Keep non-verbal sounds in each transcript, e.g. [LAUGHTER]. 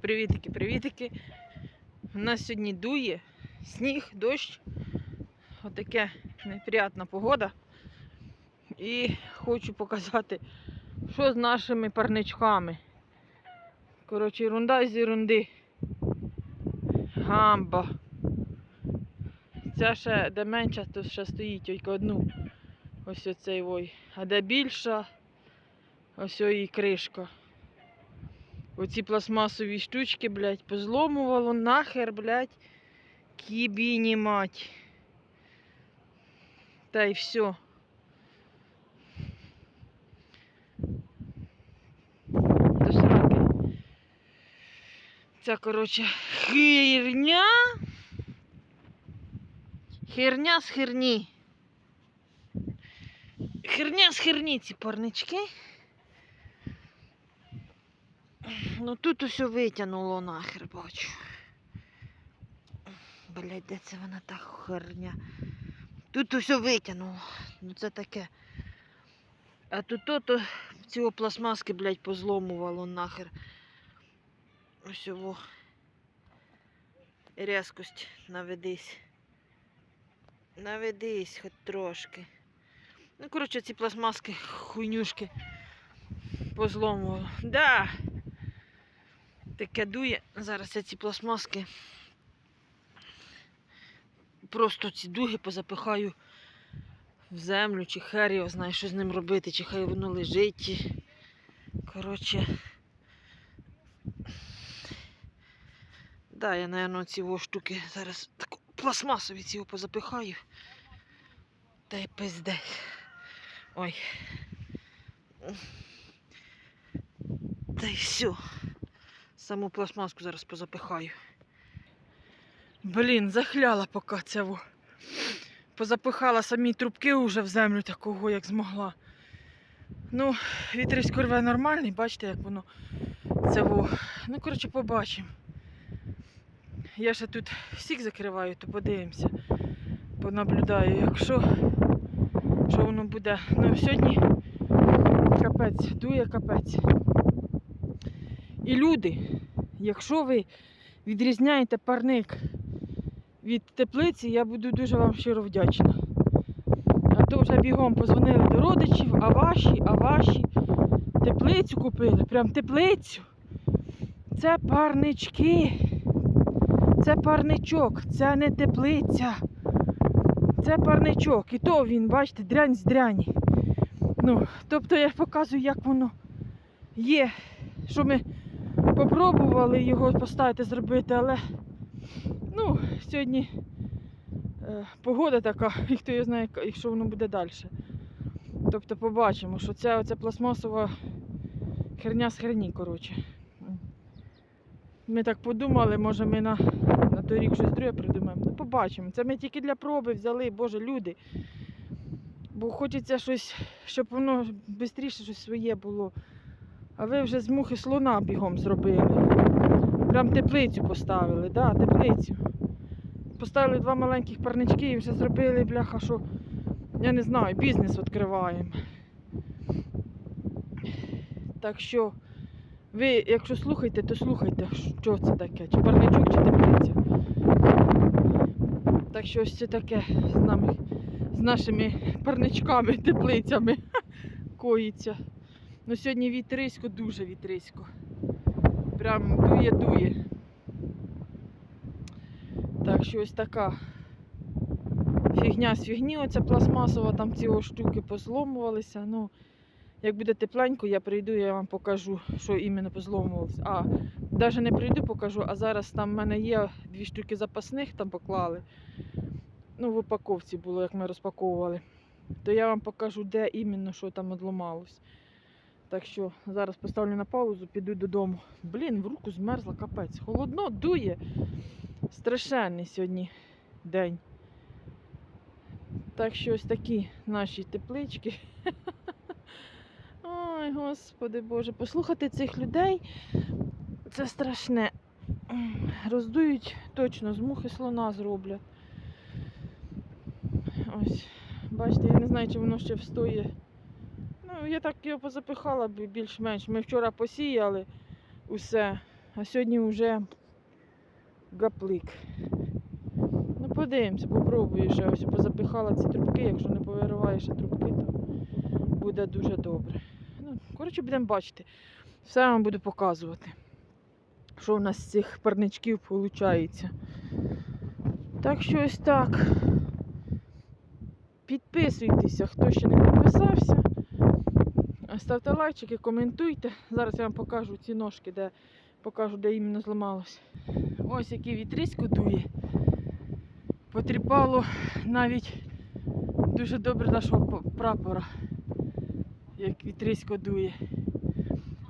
Привітики, привітики. У нас сьогодні дує сніг, дощ. Отаке неприятна погода. І хочу показати, що з нашими парничками. Коротше, ерунда з ерунди. Гамба. Ця ще де менша, то ще стоїть тільки одну. Ось оцей вой. А де більша, ось її кришка. Оці пластмасові штучки, блядь, позломувало нахер, блядь, кібіні мать. Та й все. Це, коротше, херня. Херня з херні. Херня з херні ці парнички. Ну тут усе витягнуло нахер, бачу. Блять, де це вона та херня? Тут усе витягнуло. Ну це таке. А тут то, то ці пластмаски, блядь, позломувало нахер. Ось його. Рязкость наведись. Наведись хоч трошки. Ну, коротше, ці пластмаски, хуйнюшки позломувало. Да. Таке дує. Зараз я ці пластмаски. Просто ці дуги позапихаю в землю, чи хер його знає, що з ним робити, чи хай воно лежить. Коротше. Да, я, напевно, ці штуки зараз так пластмасові ці позапихаю. Та й пизде. Ой. Та й все. Саму пластмаску зараз позапихаю. Блін, захляла поки во. Позапихала самі трубки вже в землю такого, як змогла. Ну, вітрисько рве нормальний, бачите, як воно во. Ну, коротше, побачимо. Я ще тут всіх закриваю, то подивимося. Понаблюдаю, якщо що воно буде. Ну, сьогодні капець, дує капець. І люди, якщо ви відрізняєте парник від теплиці, я буду дуже вам щиро вдячна. А то вже бігом позвонили до родичів, а ваші, а ваші теплицю купили, прям теплицю. Це парнички. Це парничок, це не теплиця. Це парничок. І то він, бачите, дрянь з дряні. Ну, тобто я показую, як воно є, що ми попробували його поставити, зробити, але ну, сьогодні е, погода така, [LAUGHS] і хто його знає, яка- і що воно буде далі. Тобто побачимо, що ця оця пластмасова херня з херні, коротше. Ми так подумали, може ми на, на той рік щось друге придумаємо. Ну, побачимо. Це ми тільки для проби взяли, боже, люди. Бо хочеться щось, щоб воно швидше щось своє було. А ви вже з мухи слона бігом зробили. Прям теплицю поставили, да, теплицю. Поставили два маленьких парнички і вже зробили, бляха, що я не знаю, бізнес відкриваємо. Так що ви, якщо слухаєте, то слухайте, що це таке, чи парничок, чи теплиця. Так що ось це таке з нами, з нашими парничками, теплицями [LAUGHS] коїться. Ну сьогодні вітрисько, дуже вітрисько. Прям дує-дує. Так що ось така фігня з фігні, оця пластмасова, там ці штуки позломувалися. Ну, як буде тепленько, я прийду, я вам покажу, що іменно позломувалося. А, навіть не прийду, покажу, а зараз там в мене є дві штуки запасних, там поклали. Ну, в упаковці було, як ми розпаковували. То я вам покажу, де іменно що там одламалось. Так що зараз поставлю на паузу, піду додому. Блін, в руку змерзла капець. Холодно, дує. Страшенний сьогодні день. Так що ось такі наші теплички. [LAUGHS] Ой, господи Боже, послухати цих людей це страшне. Роздують точно, з мухи слона зроблять. Ось, бачите, я не знаю, чи воно ще встоє. Ну, я так його позапихала більш-менш. Ми вчора посіяли усе. а сьогодні вже гаплик. Ну, подивимося, попробую ще ось позапихала ці трубки. Якщо не повириваєш трубки, то буде дуже добре. Ну, коротше, будемо бачити. Все вам буду показувати, що у нас з цих парничків виходить. Так що ось так. Підписуйтеся, хто ще не підписався. Ставте лайчики, коментуйте. Зараз я вам покажу ці ножки, де покажу, де іменно зламалося. Ось який вітрісько дує. Потріпало навіть дуже добре нашого прапора, як вітрісько дує.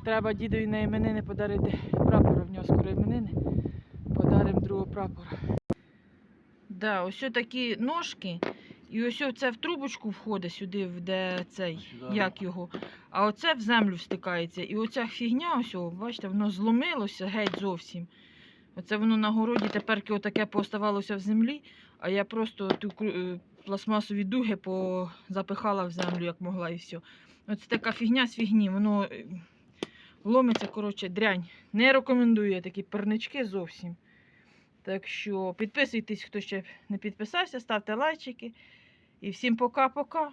Треба дідові на іменини подарити прапора, в нього скоро іменини. Подаримо другого прапора. Да, ось такі ножки. І ось це в трубочку входить сюди, де цей, як його. А оце в землю стикається. І оця фігня, ось, бачите, воно зломилося геть зовсім. Оце воно на городі тепер отаке пооставалося в землі, а я просто ту е, пластмасові дуги позапихала в землю, як могла, і все. Оце така фігня з фігні, воно е, ломиться, коротше, дрянь. Не рекомендую я такі пернички зовсім. Так що підписуйтесь, хто ще не підписався, ставте лайчики. І всім пока-пока.